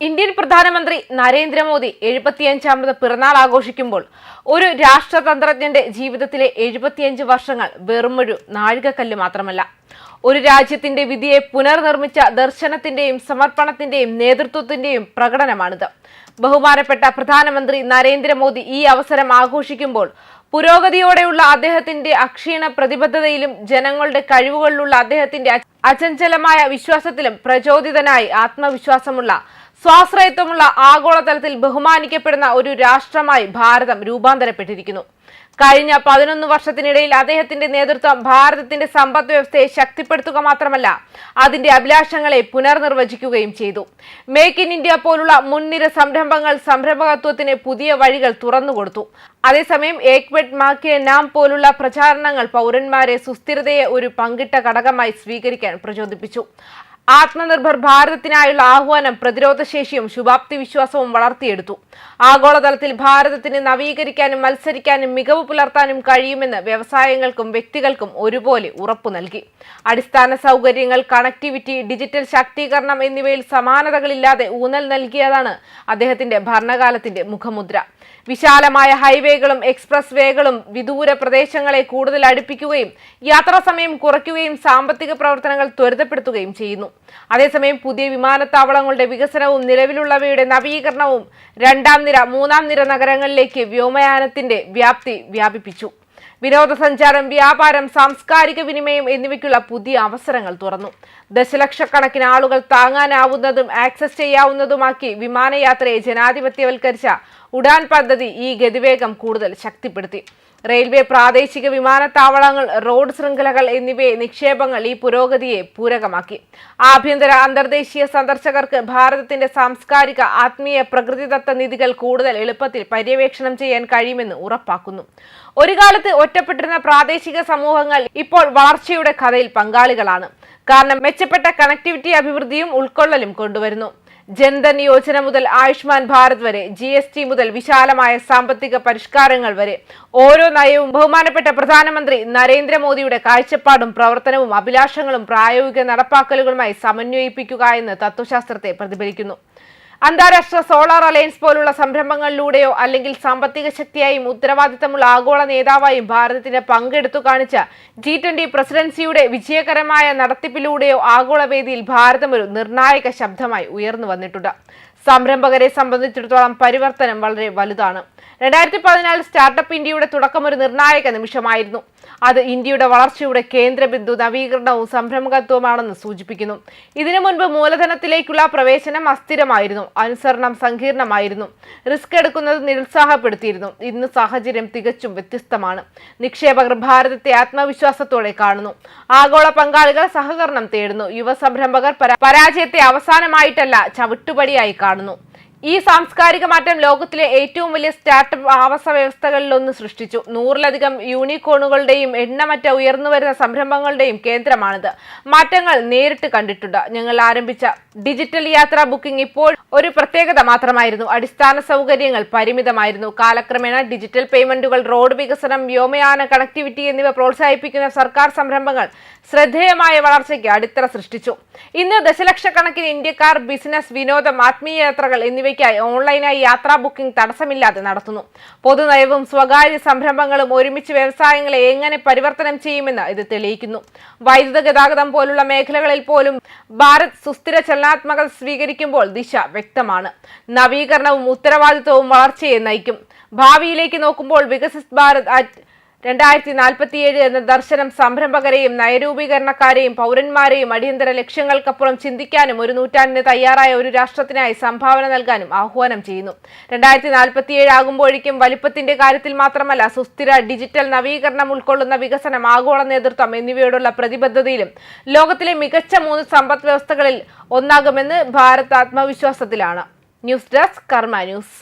Indian പ്രധാനമന്ത്രി നരേന്ദ്രമോദി എഴുപത്തിയഞ്ചാമത് പിറന്നാൾ ആഘോഷിക്കുമ്പോൾ ഒരു രാഷ്ട്രതന്ത്രജ്ഞന്റെ ജീവിതത്തിലെ എഴുപത്തിയഞ്ച് വർഷങ്ങൾ വെറുമൊരു നാഴികക്കല്ല് മാത്രമല്ല. ഒരു രാജ്യത്തിന്റെ വിധിയെ പുനർനിർമ്മിച്ച ദർശനത്തിന്റെയും സമർപ്പണത്തിന്റെയും നേതൃത്വത്തിന്റെയും പ്രകടനമാണിത്. ബഹുമാനപ്പെട്ട പ്രധാനമന്ത്രി നരേന്ദ്രമോദി ഈ അവസരം ആഘോഷിക്കുമ്പോൾ പുരോഗതിയോടെയുള്ള അദ്ദേഹത്തിന്റെ അക്ഷീണ പ്രതിബദ്ധതയിലും ജനങ്ങളുടെ കഴിവുകളിലുള്ള അദ്ദേഹത്തിന്റെ അചഞ്ചലമായ വിശ്വാസത്തിലും പ്രചോദിതനായി ആത്മവിശ്വാസമുള്ള സ്വാശ്രയത്വമുള്ള ആഗോളതലത്തിൽ ബഹുമാനിക്കപ്പെടുന്ന ഒരു രാഷ്ട്രമായി ഭാരതം രൂപാന്തരപ്പെട്ടിരിക്കുന്നു. കഴിഞ്ഞ പതിനൊന്ന് വർഷത്തിനിടയിൽ അദ്ദേഹത്തിന്റെ നേതൃത്വം ഭാരതത്തിന്റെ സമ്പദ് വ്യവസ്ഥയെ ശക്തിപ്പെടുത്തുക മാത്രമല്ല അതിന്റെ അഭിലാഷങ്ങളെ പുനർനിർവചിക്കുകയും ചെയ്തു. മേക്ക് ഇൻ ഇന്ത്യ പോലുള്ള മുൻനിര സംരംഭങ്ങൾ സംരംഭകത്വത്തിന് പുതിയ വഴികൾ തുറന്നുകൊടുത്തു അതേസമയം ഏക്ബെഡ് മാക്കിയ നാം പോലുള്ള പ്രചാരണങ്ങൾ പൗരന്മാരെ സുസ്ഥിരതയെ ഒരു പങ്കിട്ട ഘടകമായി സ്വീകരിക്കാൻ പ്രചോദിപ്പിച്ചു. ആത്മനിർഭർ ഭാരതത്തിനായുള്ള ആഹ്വാനം പ്രതിരോധശേഷിയും ശുഭാപ്തി വിശ്വാസവും വളർത്തിയെടുത്തു. ആഗോളതലത്തിൽ ഭാരതത്തിന് നവീകരിക്കാനും മത്സരിക്കാനും മികവ് പുലർത്താനും കഴിയുമെന്ന് വ്യവസായങ്ങൾക്കും വ്യക്തികൾക്കും ഒരുപോലെ ഉറപ്പു നൽകി. അടിസ്ഥാന സൗകര്യങ്ങൾ കണക്ടിവിറ്റി ഡിജിറ്റൽ ശാക്തീകരണം എന്നിവയിൽ സമാനതകളില്ലാതെ ഊന്നൽ നൽകിയതാണ് അദ്ദേഹത്തിന്റെ ഭരണകാലത്തിന്റെ മുഖമുദ്ര. വിശാലമായ ഹൈവേകളും എക്സ്പ്രസ് വേകളും വിദൂര പ്രദേശങ്ങളെ കൂടുതൽ അടുപ്പിക്കുകയും യാത്രാ സമയം കുറയ്ക്കുകയും സാമ്പത്തിക പ്രവർത്തനങ്ങൾ ത്വരിതപ്പെടുത്തുകയും ചെയ്യുന്നു. അതേസമയം പുതിയ വിമാനത്താവളങ്ങളുടെ വികസനവും നിലവിലുള്ളവയുടെ നവീകരണവും രണ്ടാം നിര മൂന്നാം നിര നഗരങ്ങളിലേക്ക് വ്യോമയാനത്തിന്റെ വ്യാപ്തി വ്യാപിപ്പിച്ചു. വിനോദസഞ്ചാരം വ്യാപാരം സാംസ്കാരിക വിനിമയം എന്നിവയ്ക്കുള്ള പുതിയ അവസരങ്ങൾ തുറന്നു. ദശലക്ഷക്കണക്കിന് ആളുകൾ താങ്ങാനാവുന്നതും ആക്സസ് ചെയ്യാവുന്നതുമാക്കി വിമാനയാത്രയെ ജനാധിപത്യവൽക്കരിച്ച ഉഡാൻ പദ്ധതി ഈ ഗതിവേഗം കൂടുതൽ ശക്തിപ്പെടുത്തി. റെയിൽവേ പ്രാദേശിക വിമാനത്താവളങ്ങൾ റോഡ് ശൃംഖലകൾ എന്നിവയെ നിക്ഷേപങ്ങൾ ഈ പുരോഗതിയെ പൂരകമാക്കി. ആഭ്യന്തര അന്തർദേശീയ സന്ദർശകർക്ക് ഭാരതത്തിന്റെ സാംസ്കാരിക ആത്മീയ പ്രകൃതിദത്ത നിധികൾ കൂടുതൽ എളുപ്പത്തിൽ പര്യവേക്ഷണം ചെയ്യാൻ കഴിയുമെന്ന് ഉറപ്പാക്കുന്നു. ഒരു കാലത്ത് ഒറ്റപ്പെട്ടിരുന്ന പ്രാദേശിക സമൂഹങ്ങൾ ഇപ്പോൾ വളർച്ചയുടെ കഥയിൽ പങ്കാളികളാണ്. കാരണം മെച്ചപ്പെട്ട കണക്ടിവിറ്റി അഭിവൃദ്ധിയും ഉൾക്കൊള്ളലും കൊണ്ടുവരുന്നു. ജൻധൻ യോജന മുതൽ ആയുഷ്മാൻ ഭാരത് വരെ ജി എസ് ടി മുതൽ വിശാലമായ സാമ്പത്തിക പരിഷ്കാരങ്ങൾ വരെ. ഓരോ നയവും ബഹുമാനപ്പെട്ട പ്രധാനമന്ത്രി നരേന്ദ്രമോദിയുടെ കാഴ്ചപ്പാടും പ്രവർത്തനവും അഭിലാഷങ്ങളും പ്രായോഗിക നടപ്പാക്കലുകളുമായി സമന്വയിപ്പിക്കുക എന്ന് തത്വശാസ്ത്രത്തെ പ്രതിഫലിക്കുന്നു. അന്താരാഷ്ട്ര സോളാർ അലയൻസ് പോലുള്ള സംരംഭങ്ങളിലൂടെയോ അല്ലെങ്കിൽ സാമ്പത്തിക ശക്തിയായും ഉത്തരവാദിത്തമുള്ള ആഗോള നേതാവായും ഭാരതത്തിന്റെ പങ്കെടുത്തു കാണിച്ച ജി ട്വന്റി പ്രസിഡൻസിയുടെ വിജയകരമായ നടത്തിപ്പിലൂടെയോ ആഗോളവേദിയിൽ ഭാരതം ഒരു നിർണായക ശബ്ദമായി ഉയർന്നു വന്നിട്ടുണ്ട്. സംരംഭകരെ സംബന്ധിച്ചിടത്തോളം പരിവർത്തനം വളരെ വലുതാണ്. രണ്ടായിരത്തി പതിനാല് സ്റ്റാർട്ടപ്പ് ഇന്ത്യയുടെ തുടക്കം ഒരു നിർണായക നിമിഷമായിരുന്നു. അത് ഇന്ത്യയുടെ വളർച്ചയുടെ കേന്ദ്രബിന്ദു നവീകരണവും സംരംഭകത്വമാണെന്ന് സൂചിപ്പിക്കുന്നു. ഇതിനു മുൻപ് മൂലധനത്തിലേക്കുള്ള പ്രവേശനം അസ്ഥിരമായിരുന്നു. അനുസരണം സങ്കീർണമായിരുന്നു. റിസ്ക് എടുക്കുന്നത് നിരുത്സാഹപ്പെടുത്തിയിരുന്നു. ഇന്ന് സാഹചര്യം തികച്ചും വ്യത്യസ്തമാണ്. നിക്ഷേപകർ ഭാരതത്തെ ആത്മവിശ്വാസത്തോടെ കാണുന്നു. ആഗോള പങ്കാളികൾ സഹകരണം തേടുന്നു. യുവ സംരംഭകർ പരാജയത്തെ അവസാനമായിട്ടല്ല ചവിട്ടുപടിയായി കാണുന്നു. ഈ സാംസ്കാരിക മാറ്റം ലോകത്തിലെ ഏറ്റവും വലിയ സ്റ്റാർട്ടപ്പ് ആവാസ വ്യവസ്ഥകളിലൊന്ന് സൃഷ്ടിച്ചു. നൂറിലധികം യൂണിക്കോണുകളുടെയും എണ്ണമറ്റ ഉയർന്നുവരുന്ന സംരംഭങ്ങളുടെയും കേന്ദ്രമാണിത്. മാറ്റങ്ങൾ നേരിട്ട് കണ്ടിട്ടുണ്ട്. ഞങ്ങൾ ആരംഭിച്ച ഡിജിറ്റൽ യാത്രാ ബുക്കിംഗ് ഇപ്പോൾ ഒരു പ്രത്യേകത മാത്രമായിരുന്നു. അടിസ്ഥാന സൗകര്യങ്ങൾ പരിമിതമായിരുന്നു. കാലക്രമേണ ഡിജിറ്റൽ പേയ്മെന്റുകൾ റോഡ് വികസനം വ്യോമയാന കണക്ടിവിറ്റി എന്നിവ പ്രോത്സാഹിപ്പിക്കുന്ന സർക്കാർ സംരംഭങ്ങൾ ശ്രദ്ധേയമായ വളർച്ചയ്ക്ക് അടിത്തറ സൃഷ്ടിച്ചു. ഇന്ന് ദശലക്ഷക്കണക്കിന് ഇന്ത്യക്കാർ ബിസിനസ് വിനോദം ആത്മീയ യാത്രകൾ എന്നിവയ്ക്കായി ഓൺലൈനായി യാത്രാ ബുക്കിംഗ് തടസ്സമില്ലാതെ നടത്തുന്നു. പൊതുനയവും സ്വകാര്യ സംരംഭങ്ങളും ഒരുമിച്ച് വ്യവസായങ്ങളെ എങ്ങനെ പരിവർത്തനം ചെയ്യുമെന്ന് ഇത് തെളിയിക്കുന്നു. വൈദ്യുത ഗതാഗതം പോലുള്ള മേഖലകളിൽ പോലും ഭാരത് സുസ്ഥിര ചലനാത്മകത സ്വീകരിക്കുമ്പോൾ ദിശ വ്യക്തമാണ്. നവീകരണവും ഉത്തരവാദിത്വവും വളർച്ചയെ നയിക്കും. ഭാവിയിലേക്ക് നോക്കുമ്പോൾ വികസിത് ഭാരത് അറ്റ് രണ്ടായിരത്തി നാൽപ്പത്തിയേഴ് എന്ന ദർശനം സംരംഭകരെയും നയരൂപീകരണക്കാരെയും പൗരന്മാരെയും അടിയന്തര ലക്ഷ്യങ്ങൾക്കപ്പുറം ചിന്തിക്കാനും ഒരു നൂറ്റാണ്ടിന് തയ്യാറായ ഒരു രാഷ്ട്രത്തിനായി സംഭാവന നൽകാനും ആഹ്വാനം ചെയ്യുന്നു. രണ്ടായിരത്തി നാൽപ്പത്തിയേഴ് ആകുമ്പോഴേക്കും വലിപ്പത്തിന്റെ കാര്യത്തിൽ മാത്രമല്ല സുസ്ഥിര ഡിജിറ്റൽ നവീകരണം ഉൾക്കൊള്ളുന്ന വികസനം ആഗോള നേതൃത്വം എന്നിവയോടുള്ള പ്രതിബദ്ധതയിലും ലോകത്തിലെ മികച്ച മൂന്ന് സമ്പദ് വ്യവസ്ഥകളിൽ ഒന്നാകുമെന്ന് ഭാരത് ആത്മവിശ്വാസത്തിലാണ്. News desk Karma news.